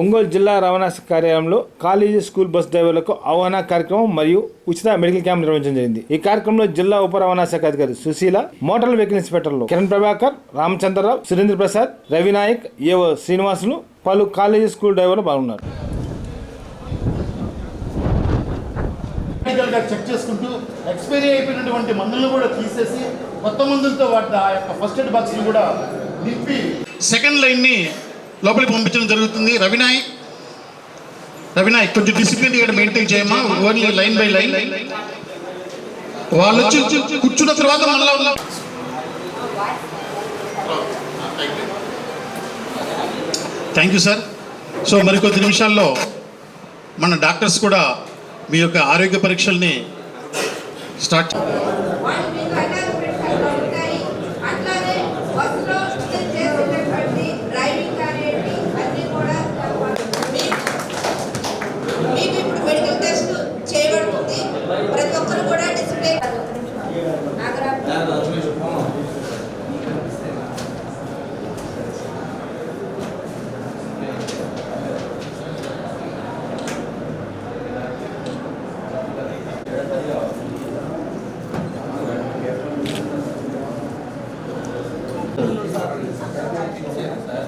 ఒంగోలు జిల్లా రవాణా కార్యాలయంలో కాలేజీ స్కూల్ బస్ డ్రైవర్లకు అవగాహన కార్యక్రమం మరియు ఉచిత మెడికల్ క్యాంప్ నిర్వహించడం జరిగింది. ఈ కార్యక్రమంలో జిల్లా ఉప రవాణా శాఖ అధికారి సుశీల మోటార్ వెహికల్ ఇన్స్పెక్టర్లు కిరణ్ ప్రభాకర్ రామచంద్రరావు సురేంద్ర ప్రసాద్ రవినాయక్ ఏవో శ్రీనివాసులు పలు కాలేజీ స్కూల్ డ్రైవర్లు పాల్గొన్నారు. చెక్ చేసుకుంటూ ఎక్స్పైరీ అయిపోయినటువంటి మందులను కూడా తీసేసి కొత్త మందులతో వాటి ఆ యొక్క ఫస్ట్ ఎయిడ్ బాక్స్ని కూడా నింపి సెకండ్ లైన్ని లోపలికి పంపించడం జరుగుతుంది. రవినాయక్ రవినాయక్ కొంచెం డిసిప్లిన్ ఇక్కడ మెయింటైన్ చేయమా ఓన్లీ లైన్ బై లైన్ వాళ్ళు వచ్చి కూర్చున్న తర్వాత మళ్ళీ థ్యాంక్ యూ సార్ సో మరికొద్ది నిమిషాల్లో మన డాక్టర్స్ కూడా మీ యొక్క ఆరోగ్య పరీక్షల్ని స్టార్ట్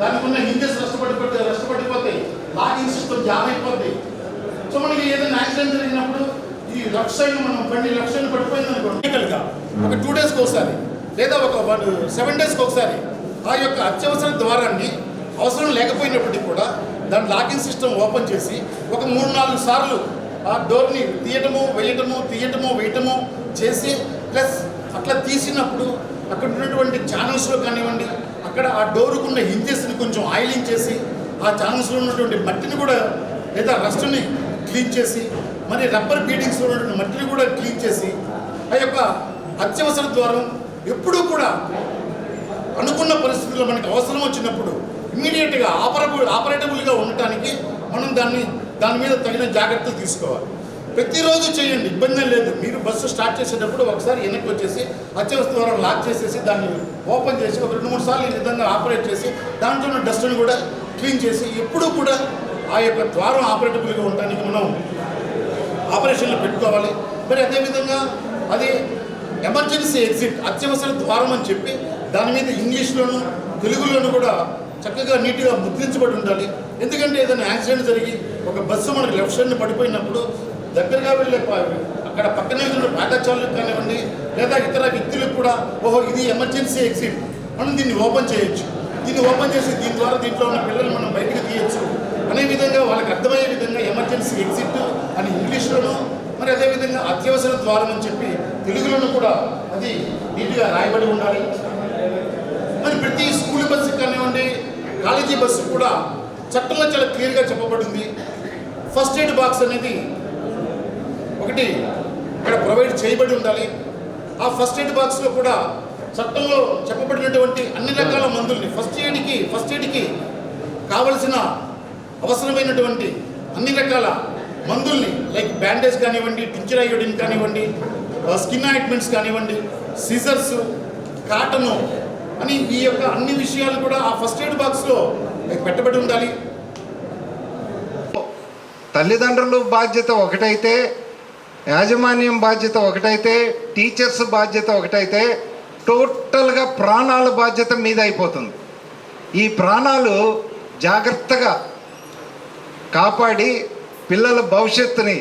దానికి ఉన్న హింజెస్ నష్టపడిపోతే నష్టపడిపోతే లాగింగ్ సిస్టమ్ జామ్ అయిపోద్ది. సో మనకి ఏదైనా యాక్సిడెంట్ జరిగినప్పుడు ఈ లెఫ్ట్ సైడ్ మనం బండి లెఫ్ట్ సైడ్ పడిపోయింది అనుకోండి. ఒక టూ డేస్కి ఒకసారి లేదా ఒక వన్ సెవెన్ డేస్కి ఒకసారి ఆ యొక్క అత్యవసర ద్వారాన్ని అవసరం లేకపోయినప్పటికీ కూడా దాని లాకింగ్ సిస్టమ్ ఓపెన్ చేసి ఒక మూడు నాలుగు సార్లు ఆ డోర్ని తీయటము వేయటము తీయటము వేయటము చేసి ప్లస్ అట్లా తీసినప్పుడు అక్కడ ఉన్నటువంటి ఛానల్స్లో కానివ్వండి అక్కడ ఆ డోరుకున్న హింజెస్ని కొంచెం ఆయిలింగ్ చేసి ఆ ఛానల్స్లో ఉన్నటువంటి మట్టిని కూడా లేదా రస్ట్ని క్లీన్ చేసి మరి రబ్బర్ బీడింగ్స్లో ఉన్నటువంటి మట్టిని కూడా క్లీన్ చేసి ఆ యొక్క అత్యవసర ద్వారం ఎప్పుడూ కూడా అనుకున్న పరిస్థితుల్లో మనకి అవసరం వచ్చినప్పుడు ఇమీడియట్గా ఆపరబుల్ ఆపరేటబుల్గా ఉండటానికి మనం దాన్ని దాని మీద తగిన జాగ్రత్తలు తీసుకోవాలి. ప్రతిరోజు చేయండి ఇబ్బంది లేదు. మీరు బస్సు స్టార్ట్ చేసేటప్పుడు ఒకసారి వెనక్కి వచ్చేసి అత్యవసర ద్వారా లాక్ చేసేసి దాన్ని ఓపెన్ చేసి ఒక రెండు మూడు సార్లు ఈ విధంగా ఆపరేట్ చేసి దాంట్లో ఉన్న డస్ట్ని కూడా క్లీన్ చేసి ఎప్పుడూ కూడా ఆ యొక్క ద్వారం ఆపరేటబుల్గా ఉండడానికి మనం ఆపరేషన్లు పెట్టుకోవాలి. మరి అదేవిధంగా అది ఎమర్జెన్సీ ఎగ్జిట్ అత్యవసర ద్వారం అని చెప్పి దాని మీద ఇంగ్లీష్లోను తెలుగులోను కూడా చక్కగా నీట్గా ముద్రించబడి ఉండాలి. ఎందుకంటే ఏదైనా యాక్సిడెంట్ జరిగి ఒక బస్సు మనకి లెఫ్ట్ సైడ్ని పడిపోయినప్పుడు దగ్గరగా వెళ్ళే అక్కడ పక్కనే ఉన్న పాఠశాలకు కానివ్వండి లేదా ఇతర వ్యక్తులకు కూడా ఓహో ఇది ఎమర్జెన్సీ ఎగ్జిట్. మనం దీన్ని ఓపెన్ చేయొచ్చు. దీన్ని ఓపెన్ చేసి దీని ద్వారా దీంట్లో ఉన్న పిల్లలు మనం బయటకు తీయొచ్చు. అనే విధంగా వాళ్ళకి అర్థమయ్యే విధంగా ఎమర్జెన్సీ ఎగ్జిట్ అని ఇంగ్లీష్లోనూ మరి అదేవిధంగా అత్యవసర ద్వారం అని చెప్పి తెలుగులోనూ కూడా అది నీట్గా రాయబడి ఉండాలి. మరి ప్రతి స్కూల్ బస్సు కానివ్వండి కాలేజీ బస్సు కూడా చట్టంలో చాలా క్లియర్గా చెప్పబడింది. ఫస్ట్ ఎయిడ్ బాక్స్ అనేది ఒకటి ఇక్కడ ప్రొవైడ్ చేయబడి ఉండాలి. ఆ ఫస్ట్ ఎయిడ్ బాక్స్లో కూడా చట్టంలో చెప్పబడినటువంటి అన్ని రకాల మందుల్ని ఫస్ట్ ఎయిడ్కి ఫస్ట్ ఎయిడ్కి కావలసిన అవసరమైనటువంటి అన్ని రకాల మందుల్ని లైక్ బ్యాండేజ్ కానివ్వండి టించర్ అయోడిన్ కానివ్వండి స్కిన్ ఆయింట్మెంట్స్ కానివ్వండి సీజర్స్ కాటను అని ఈ యొక్క అన్ని విషయాలు కూడా ఆ ఫస్ట్ ఎయిడ్ బాక్స్లో పెట్టబడి ఉండాలి. తల్లిదండ్రులు బాధ్యత ఒకటైతే యాజమాన్యం బాధ్యత ఒకటైతే టీచర్స్ బాధ్యత ఒకటైతే టోటల్గా ప్రాణాల బాధ్యత మీద అయిపోతుంది. ఈ ప్రాణాలు జాగ్రత్తగా కాపాడి పిల్లల భవిష్యత్తుని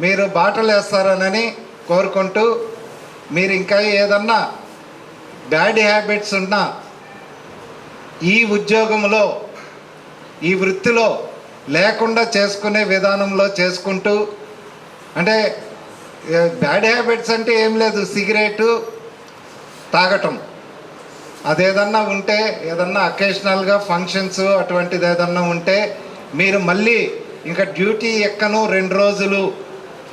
మీరు బాటలేస్తారనని కోరుకుంటూ మీరు ఇంకా ఏదన్నా బ్యాడ్ హ్యాబిట్స్ ఉన్నా ఈ ఉద్యోగంలో ఈ వృత్తిలో లేకుండా చేసుకునే విధానంలో చేసుకుంటూ అంటే బ్యాడ్ హ్యాబిట్స్ అంటే ఏం లేదు. సిగరెట్ తాగటం. అదేదన్నా ఉంటే ఏదన్నా అకేషనల్గా ఫంక్షన్స్ అటువంటిది ఏదన్నా ఉంటే మీరు మళ్ళీ ఇంకా డ్యూటీ ఎక్కను రెండు రోజులు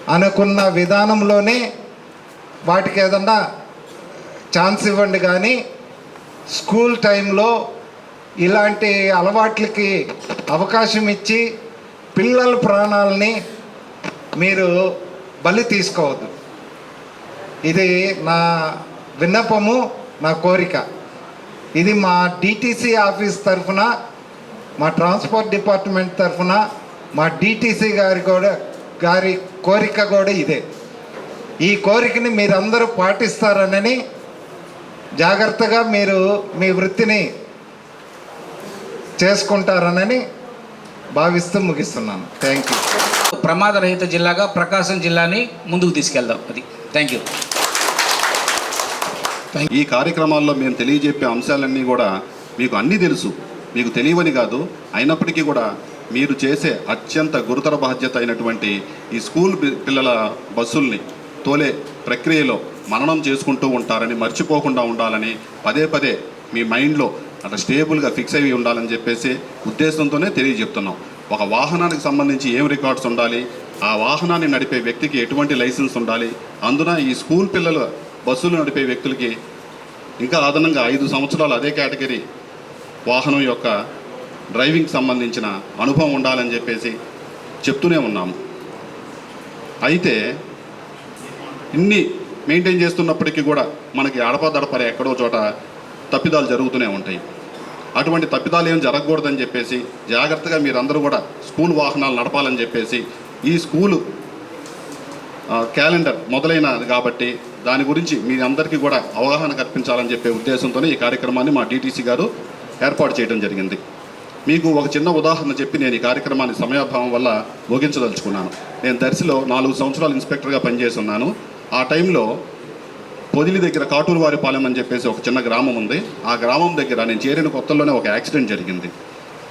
అనుకున్న విధానంలోనే వాటికి ఏదన్నా ఛాన్స్ ఇవ్వండి కానీ స్కూల్ టైంలో ఇలాంటి అలవాట్లకి అవకాశం ఇచ్చి పిల్లల ప్రాణాలని మీరు బలి తీసుకోవద్దు. ఇది నా విన్నపము నా కోరిక. ఇది మా డిటీసీ ఆఫీస్ తరఫున మా ట్రాన్స్పోర్ట్ డిపార్ట్మెంట్ తరఫున మా డిటీసీ గారి కూడా గారి కోరిక కూడా ఇదే. ఈ కోరికని మీరందరూ పాటిస్తారనని జాగ్రత్తగా మీరు మీ వృత్తిని చేసుకుంటారనని భావిస్తూ ముగిస్తున్నాను. థ్యాంక్ యూ ప్రమాదరహిత జిల్లాగా ప్రకాశం జిల్లాని ముందుకు తీసుకెళ్దాం. అది. థ్యాంక్ యూ ఈ కార్యక్రమాల్లో మేము తెలియజెప్పే అంశాలన్నీ కూడా మీకు అన్నీ తెలుసు. మీకు తెలియవని కాదు. అయినప్పటికీ కూడా మీరు చేసే అత్యంత గురుతర బాధ్యత అయినటువంటి ఈ స్కూల్ పి- పిల్లల బస్సుల్ని తోలే ప్రక్రియలో మననం చేసుకుంటూ ఉంటారని మర్చిపోకుండా ఉండాలని పదే పదే మీ మైండ్లో అట్లా స్టేబుల్గా ఫిక్స్ అయ్యి ఉండాలని చెప్పేసి ఉద్దేశంతోనే తెలియజెప్తున్నాం. ఒక వాహనానికి సంబంధించి ఏం రికార్డ్స్ ఉండాలి? ఆ వాహనాన్ని నడిపే వ్యక్తికి ఎటువంటి లైసెన్స్ ఉండాలి? అందున ఈ స్కూల్ పిల్లలు బస్సులు నడిపే వ్యక్తులకి ఇంకా అదనంగా ఐదు సంవత్సరాలు అదే కేటగిరీ వాహనం యొక్క డ్రైవింగ్ సంబంధించిన అనుభవం ఉండాలని చెప్పేసి చెప్తూనే ఉన్నాము. అయితే ఇన్ని మెయింటైన్ చేస్తున్నప్పటికీ కూడా మనకి అడపదడపర ఎక్కడో చోట తప్పిదాలు జరుగుతూనే ఉంటాయి. అటువంటి తప్పిదాలు ఏం జరగకూడదని చెప్పేసి జాగ్రత్తగా మీరందరూ కూడా స్కూల్ వాహనాలు నడపాలని చెప్పేసి ఈ స్కూలు క్యాలెండర్ మొదలైనది కాబట్టి దాని గురించి మీ అందరికీ కూడా అవగాహన కల్పించాలని చెప్పే ఉద్దేశంతోనే ఈ కార్యక్రమాన్ని మా డీటీసీ గారు ఏర్పాటు చేయడం జరిగింది. మీకు ఒక చిన్న ఉదాహరణ చెప్పి నేను ఈ కార్యక్రమాన్ని సమయాభావం వల్ల ముగించదలుచుకున్నాను. నేను దర్శిలో నాలుగు సంవత్సరాలు ఇన్స్పెక్టర్గా పనిచేస్తున్నాను ఆ టైంలో పొదిలి దగ్గర కాటూరు వారిపాలెం అని చెప్పేసి ఒక చిన్న గ్రామం ఉంది. ఆ గ్రామం దగ్గర నేను చేరిన కొత్తలోనే ఒక యాక్సిడెంట్ జరిగింది.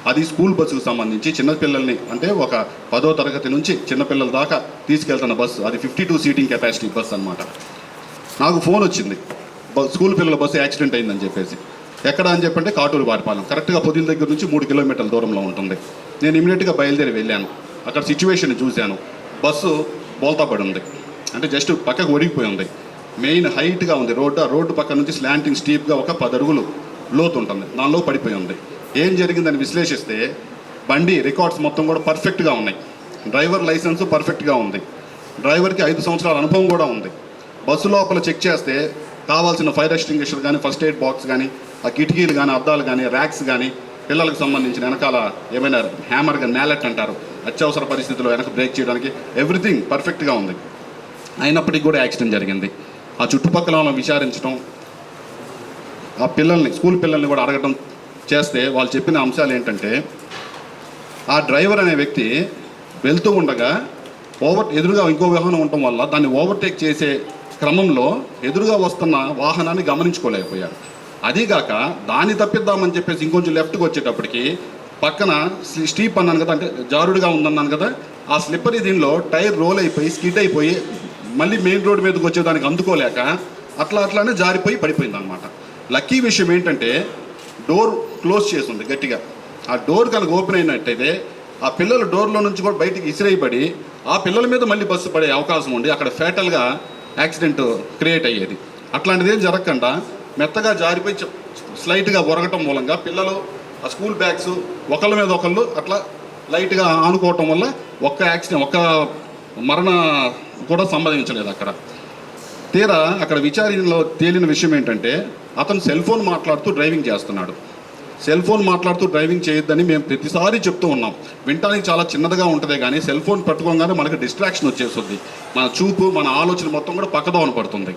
అది స్కూల్ బస్సుకు సంబంధించి చిన్నపిల్లల్ని అంటే ఒక పదో తరగతి నుంచి చిన్నపిల్లల దాకా తీసుకెళ్తున్న బస్సు. అది fifty two seating capacity bus అన్నమాట. నాకు ఫోన్ వచ్చింది. స్కూల్ పిల్లల బస్సు యాక్సిడెంట్ అయిందని చెప్పేసి. ఎక్కడ అని చెప్పంటే కాటూరు వారిపాలెం కరెక్ట్గా పొదిల దగ్గర నుంచి మూడు కిలోమీటర్ల దూరంలో ఉంటుంది. నేను ఇమీడియట్గా బయలుదేరి వెళ్ళాను. అక్కడ సిచ్యువేషన్ చూశాను. బస్సు బోల్తాపడి ఉంది. అంటే జస్ట్ పక్కకు ఒడిగిపోయి ఉంది. మెయిన్ హైట్గా ఉంది. రోడ్డు ఆ రోడ్డు పక్క నుంచి స్లాంటింగ్ స్టీప్గా ఒక పది అడుగులు లోతు ఉంటుంది. దానిలో పడిపోయి ఉంది. ఏం జరిగిందని విశ్లేషిస్తే బండి రికార్డ్స్ మొత్తం కూడా పర్ఫెక్ట్గా ఉన్నాయి. డ్రైవర్ లైసెన్స్ పర్ఫెక్ట్గా ఉంది. డ్రైవర్కి ఐదు సంవత్సరాల అనుభవం కూడా ఉంది. బస్సు లోపల చెక్ చేస్తే కావాల్సిన ఫైర్ ఎక్స్టింగ్విషర్ కానీ ఫస్ట్ ఎయిడ్ బాక్స్ కానీ ఆ కిటికీలు కానీ అద్దాలు కానీ ర్యాక్స్ కానీ పిల్లలకు సంబంధించిన వెనకాల ఏమైనా హ్యామర్గా నేలెట్ అంటారు. అత్యవసర పరిస్థితుల్లో వెనక బ్రేక్ చేయడానికి ఎవ్రీథింగ్ పర్ఫెక్ట్గా ఉంది. అయినప్పటికీ కూడా యాక్సిడెంట్ జరిగింది. ఆ చుట్టుపక్కల వాళ్ళని విచారించడం ఆ పిల్లల్ని స్కూల్ పిల్లల్ని కూడా అడగడం చేస్తే వాళ్ళు చెప్పిన అంశాలు ఏంటంటే ఆ డ్రైవర్ అనే వ్యక్తి వెళ్తూ ఉండగా ఓవర్ ఎదురుగా ఇంకో వాహనం ఉండటం వల్ల దాన్ని ఓవర్టేక్ చేసే క్రమంలో ఎదురుగా వస్తున్న వాహనాన్ని గమనించుకోలేకపోయారు. అదీగాక దాన్ని తప్పిద్దామని చెప్పేసి ఇంకొంచెం లెఫ్ట్కి వచ్చేటప్పటికి పక్కన స్టీప్ అన్నాను కదా అంటే జారుడుగా ఉందన్నాను కదా ఆ స్లిప్పరీ దీనిలో టైర్ రోల్ అయిపోయి స్కిడ్ అయిపోయి మళ్ళీ మెయిన్ రోడ్ మీదకి వచ్చేదానికి అందుకోలేక అట్లా అట్లానే జారిపోయి పడిపోయింది అనమాట లక్కీ విషయం ఏంటంటే డోర్ క్లోజ్ చేసింది గట్టిగా. ఆ డోర్ కనుక ఓపెన్ అయినట్టయితే ఆ పిల్లలు డోర్లో నుంచి కూడా బయటికి ఇసిరేయబడి ఆ పిల్లల మీద మళ్ళీ బస్సు పడే అవకాశం ఉండి అక్కడ ఫేటల్గా యాక్సిడెంట్ క్రియేట్ అయ్యేది. అట్లాంటిది ఏం జరగకుండా మెత్తగా జారిపోయి స్లైట్గా ఒరగటం మూలంగా పిల్లలు ఆ స్కూల్ బ్యాగ్స్ ఒకళ్ళ మీద ఒకళ్ళు అట్లా లైట్గా ఆనుకోవటం వల్ల ఒక్క యాక్సిడెంట్ ఒక్క మరణ కూడా సంబంధించలేదు అక్కడ. తీరా అక్కడ విచారణలో తేలిన విషయం ఏంటంటే అతను సెల్ ఫోన్ మాట్లాడుతూ డ్రైవింగ్ చేస్తున్నాడు. సెల్ ఫోన్ మాట్లాడుతూ డ్రైవింగ్ చేయొద్దని మేము ప్రతిసారి చెప్తూ ఉన్నాం. వింటానికి చాలా చిన్నదిగా ఉంటుంది కానీ సెల్ ఫోన్ పట్టుకోగానే మనకు డిస్ట్రాక్షన్ వచ్చేస్తుంది మన చూపు మన ఆలోచన మొత్తం కూడా పక్కదోవన పడుతుంది.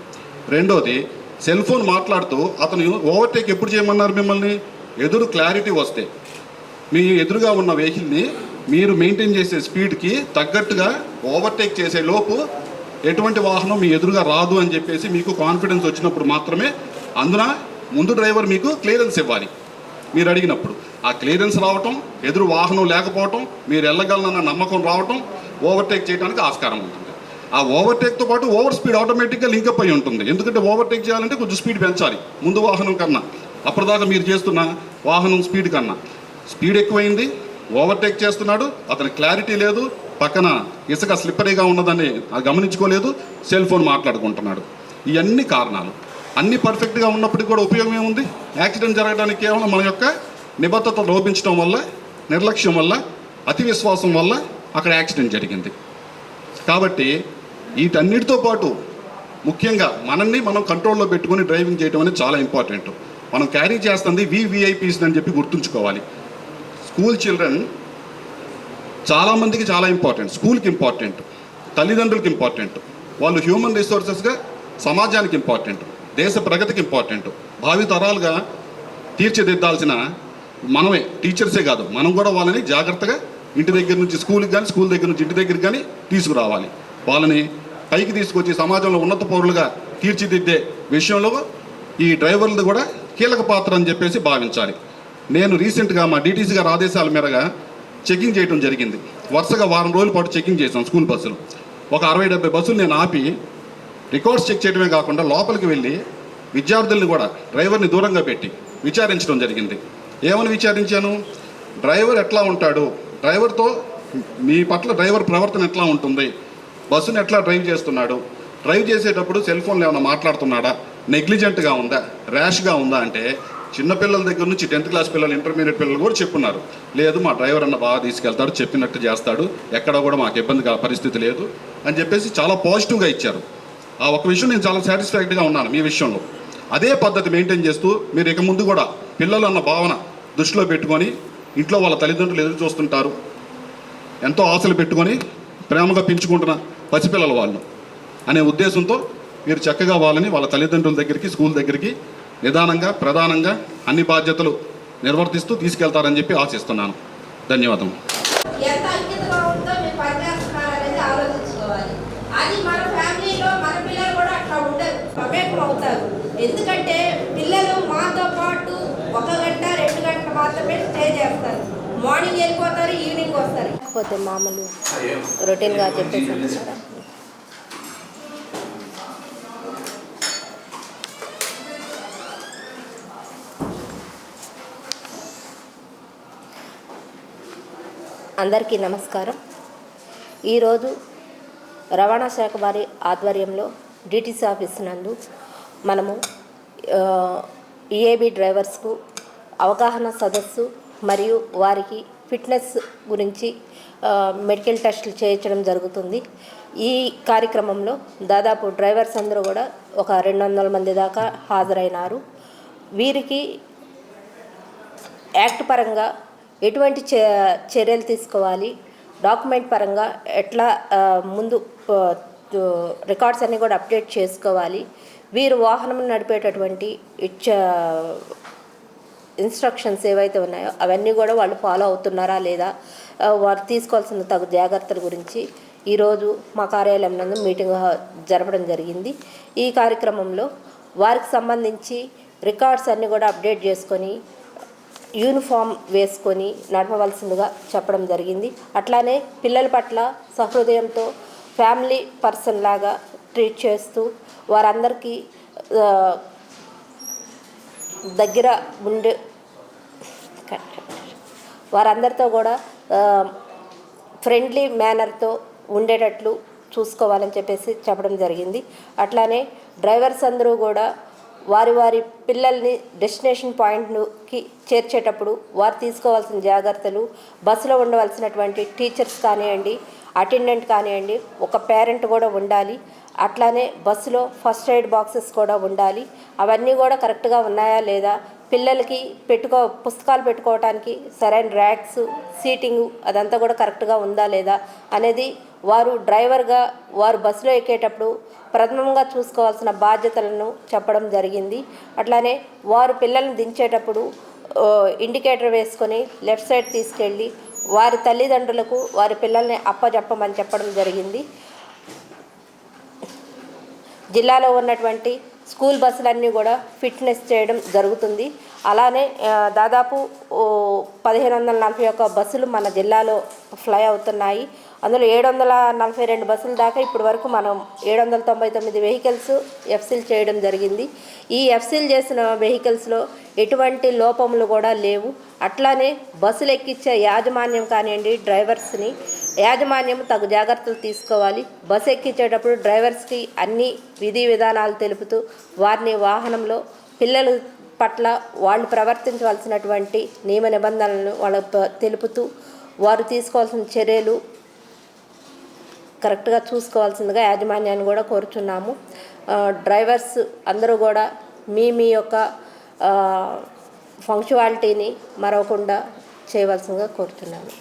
రెండోది సెల్ ఫోన్ మాట్లాడుతూ అతను ఓవర్టేక్ ఎప్పుడు చేయమన్నారు మిమ్మల్ని? ఎదురు క్లారిటీ వస్తే. మీ ఎదురుగా ఉన్న వెహికల్ని మీరు మెయింటైన్ చేసే స్పీడ్కి తగ్గట్టుగా ఓవర్టేక్ చేసే లోపు ఎటువంటి వాహనం మీ ఎదురుగా రాదు అని చెప్పేసి మీకు కాన్ఫిడెన్స్ వచ్చినప్పుడు మాత్రమే అందున ముందు డ్రైవర్ మీకు క్లియరెన్స్ ఇవ్వాలి. మీరు అడిగినప్పుడు ఆ క్లియరెన్స్ రావటం ఎదురు వాహనం లేకపోవటం మీరు వెళ్ళగలనన్న నమ్మకం రావటం ఓవర్టేక్ చేయడానికి ఆస్కారం ఉంటుంది. ఆ ఓవర్టేక్తో పాటు ఓవర్ స్పీడ్ ఆటోమేటిక్గా లింకప్ అయి ఉంటుంది. ఎందుకంటే ఓవర్టేక్ చేయాలంటే కొంచెం స్పీడ్ పెంచాలి. ముందు వాహనం కన్నా. అప్పటిదాకా మీరు చేస్తున్న వాహనం స్పీడ్ కన్నా. స్పీడ్ ఎక్కువైంది. ఓవర్టేక్ చేస్తున్నాడు. అతని క్లారిటీ లేదు. పక్కన ఇసుక స్లిప్పరీగా ఉన్నదని అది గమనించుకోలేదు. Cell phone మాట్లాడుకుంటున్నాడు. ఇవన్నీ కారణాలు. అన్ని పర్ఫెక్ట్గా ఉన్నప్పటికీ కూడా ఉపయోగం ఏముంది? యాక్సిడెంట్ జరగడానికి కేవలం మన యొక్క నిబద్ధత లోపించడం వల్ల నిర్లక్ష్యం వల్ల అతి విశ్వాసం వల్ల అక్కడ యాక్సిడెంట్ జరిగింది. కాబట్టి వీటన్నిటితో పాటు ముఖ్యంగా మనల్ని మనం కంట్రోల్లో పెట్టుకొని డ్రైవింగ్ చేయడం అనేది చాలా ఇంపార్టెంట్. మనం క్యారీ చేస్తుంది వివిఐపీస్ అని చెప్పి గుర్తుంచుకోవాలి. స్కూల్ చిల్డ్రన్ చాలామందికి చాలా ఇంపార్టెంట్ స్కూల్కి ఇంపార్టెంట్ తల్లిదండ్రులకి ఇంపార్టెంట్ వాళ్ళు హ్యూమన్ రిసోర్సెస్గా సమాజానికి ఇంపార్టెంట్ దేశ ప్రగతికి ఇంపార్టెంట్. భావి తరాలుగా తీర్చిదిద్దాల్సిన మనమే టీచర్సే కాదు మనం కూడా వాళ్ళని జాగ్రత్తగా ఇంటి దగ్గర నుంచి స్కూల్కి కానీ స్కూల్ దగ్గర నుంచి ఇంటి దగ్గరికి కానీ తీసుకురావాలి. వాళ్ళని పైకి తీసుకొచ్చి సమాజంలో ఉన్నత పౌరులుగా తీర్చిదిద్దే విషయంలో ఈ డ్రైవర్లది కూడా కీలక పాత్ర అని చెప్పేసి భావించాలి. నేను రీసెంట్గా మా డీటీసీ గారి ఆదేశాల మేరగా చెకింగ్ చేయడం జరిగింది. వరుసగా వారం రోజుల పాటు చెకింగ్ చేశాం స్కూల్ బస్సులు. ఒక అరవై డెబ్బై బస్సులు నేను ఆపి రికార్డ్స్ చెక్ చేయడమే కాకుండా లోపలికి వెళ్ళి విద్యార్థుల్ని కూడా డ్రైవర్ని దూరంగా పెట్టి విచారించడం జరిగింది. ఏమని విచారించాను? డ్రైవర్ ఎట్లా ఉంటాడు? డ్రైవర్తో మీ పట్ల డ్రైవర్ ప్రవర్తన ఎట్లా ఉంటుంది? బస్సును ఎట్లా డ్రైవ్ చేస్తున్నాడు? డ్రైవ్ చేసేటప్పుడు సెల్ ఫోన్లో ఏమైనా మాట్లాడుతున్నాడా? నెగ్లిజెంట్గా ఉందా? ర్యాష్గా ఉందా? అంటే చిన్నపిల్లల దగ్గర నుంచి టెన్త్ క్లాస్ పిల్లలు ఇంటర్మీడియట్ పిల్లలు కూడా చెప్పున్నారు లేదు మా డ్రైవర్ అన్న బాగా తీసుకెళ్తాడు చెప్పినట్టు చేస్తాడు. ఎక్కడ కూడా మాకు ఇబ్బంది పరిస్థితి లేదు అని చెప్పేసి చాలా పాజిటివ్గా ఇచ్చారు. ఆ ఒక విషయం నేను చాలా సాటిస్ఫైడ్గా ఉన్నాను మీ విషయంలో. అదే పద్ధతి మెయింటైన్ చేస్తూ మీరు ఇక ముందు కూడా పిల్లలు అన్న భావన దృష్టిలో పెట్టుకొని ఇంట్లో వాళ్ళ తల్లిదండ్రులు ఎదురు చూస్తుంటారు. ఎంతో ఆశలు పెట్టుకొని ప్రేమగా పెంచుకుంటున్న పసిపిల్లల వాళ్ళు అనే ఉద్దేశంతో మీరు చక్కగా వాళ్ళని వాళ్ళ తల్లిదండ్రుల దగ్గరికి స్కూల్ దగ్గరికి నిదానంగా ప్రధానంగా అన్ని బాధ్యతలు నిర్వర్తిస్తూ తీసుకెళ్తారని చెప్పి ఆశిస్తున్నాను. ధన్యవాదం ఎంత అంకితగా ఉందో మీరు పనిచేస్తున్నారు అనేది ఆలోచించుకోవాలి. అది మన ఫ్యామిలీలో మన పిల్లలు కూడా అట్లా ఉండరు మమేకం అవుతారు. ఎందుకంటే పిల్లలు మాతో పాటు ఒక గంట రెండు గంటలు మాత్రమే స్టే చేస్తారు. మార్నింగ్ వెళ్ళిపోతారు ఈవినింగ్ వస్తారు. పోతే మామూలు రొటీన్గా చెప్పేసి అందరికీ నమస్కారం. ఈరోజు రవాణా శాఖ వారి ఆధ్వర్యంలో డిటిసి ఆఫీస్ నందు మనము ఈఏబి డ్రైవర్స్కు అవగాహన సదస్సు మరియు వారికి ఫిట్నెస్ గురించి మెడికల్ టెస్టులు చేయించడం జరుగుతుంది. ఈ కార్యక్రమంలో దాదాపు డ్రైవర్స్ అందరూ కూడా ఒక రెండు వందల మంది దాకా హాజరైనారు. వీరికి యాక్ట్ పరంగా ఎటువంటి చర్యలు తీసుకోవాలి? డాక్యుమెంట్ పరంగా ఎట్లా ముందు రికార్డ్స్ అన్నీ కూడా అప్డేట్ చేసుకోవాలి. వీరు వాహనం నడిపేటటువంటి ఇచ్చ ఇన్స్ట్రక్షన్స్ ఏవైతే ఉన్నాయో అవన్నీ కూడా వాళ్ళు ఫాలో అవుతున్నారా లేదా? వారు తీసుకోవాల్సిన తగు జాగ్రత్తల గురించి ఈరోజు మా కార్యాలయం నందు మీటింగ్ జరపడం జరిగింది. ఈ కార్యక్రమంలో వారికి సంబంధించి రికార్డ్స్ అన్నీ కూడా అప్డేట్ చేసుకొని యూనిఫామ్ వేసుకొని నడపవలసిందిగా చెప్పడం జరిగింది. అట్లానే పిల్లల పట్ల సహృదయంతో ఫ్యామిలీ పర్సన్ లాగా ట్రీట్ చేస్తూ వారందరికీ దగ్గర ఉండే వారందరితో కూడా ఫ్రెండ్లీ మేనర్తో ఉండేటట్లు చూసుకోవాలని చెప్పేసి చెప్పడం జరిగింది. అట్లానే డ్రైవర్స్ అందరూ కూడా వారి వారి పిల్లల్ని డెస్టినేషన్ పాయింట్కి చేర్చేటప్పుడు వారు తీసుకోవాల్సిన జాగ్రత్తలు బస్సులో ఉండవలసినటువంటి టీచర్స్ కానివ్వండి అటెండెంట్ కానివ్వండి ఒక పేరెంట్ కూడా ఉండాలి. అట్లానే బస్సులో ఫస్ట్ ఎయిడ్ బాక్సెస్ కూడా ఉండాలి. అవన్నీ కూడా కరెక్ట్గా ఉన్నాయా లేదా? పిల్లలకి పెట్టుకో పుస్తకాలు పెట్టుకోవడానికి సరైన ర్యాక్స్ సీటింగ్ అదంతా కూడా కరెక్ట్గా ఉందా లేదా అనేది వారు డ్రైవర్గా వారు బస్సులో ఎక్కేటప్పుడు ప్రథమంగా చూసుకోవాల్సిన బాధ్యతలను చెప్పడం జరిగింది. అట్లానే వారు పిల్లల్ని దించేటప్పుడు ఇండికేటర్ వేసుకొని లెఫ్ట్ సైడ్ తీసుకెళ్ళి వారి తల్లిదండ్రులకు వారి పిల్లల్ని అప్పజెప్పమని చెప్పడం జరిగింది. జిల్లాలో ఉన్నటువంటి స్కూల్ బస్సులన్నీ కూడా ఫిట్నెస్ చేయడం జరుగుతుంది. అలానే దాదాపు పదిహేను వందల నలభై ఒక్క బస్సులు మన జిల్లాలో ఫ్లై అవుతున్నాయి. అందులో ఏడు వందల నలభై రెండు బస్సుల దాకా ఇప్పటి వరకు మనం ఏడు వందల తొంభై తొమ్మిది వెహికల్స్ ఎఫ్సీల్ చేయడం జరిగింది. ఈ ఎఫ్సీల్ చేసిన వెహికల్స్లో ఎటువంటి లోపములు కూడా లేవు. అట్లానే బస్సులు ఎక్కించే యాజమాన్యం కానివ్వండి డ్రైవర్స్ని యాజమాన్యం తగు జాగ్రత్తలు తీసుకోవాలి. బస్సు ఎక్కించేటప్పుడు డ్రైవర్స్కి అన్ని విధి విధానాలు తెలుపుతూ వారిని వాహనంలో పిల్లలు పట్ల వాళ్ళు ప్రవర్తించవలసినటువంటి నియమ నిబంధనలను వాళ్ళకు తెలుపుతూ వారు తీసుకోవాల్సిన చర్యలు కరెక్ట్గా చూసుకోవాల్సిందిగా యాజమాన్యాన్ని కూడా కోరుచున్నాము. డ్రైవర్స్ అందరూ కూడా మీ మీ యొక్క ఫంక్షువాలిటీని మరవకుండా చేయవలసిందిగా కోరుతున్నాను.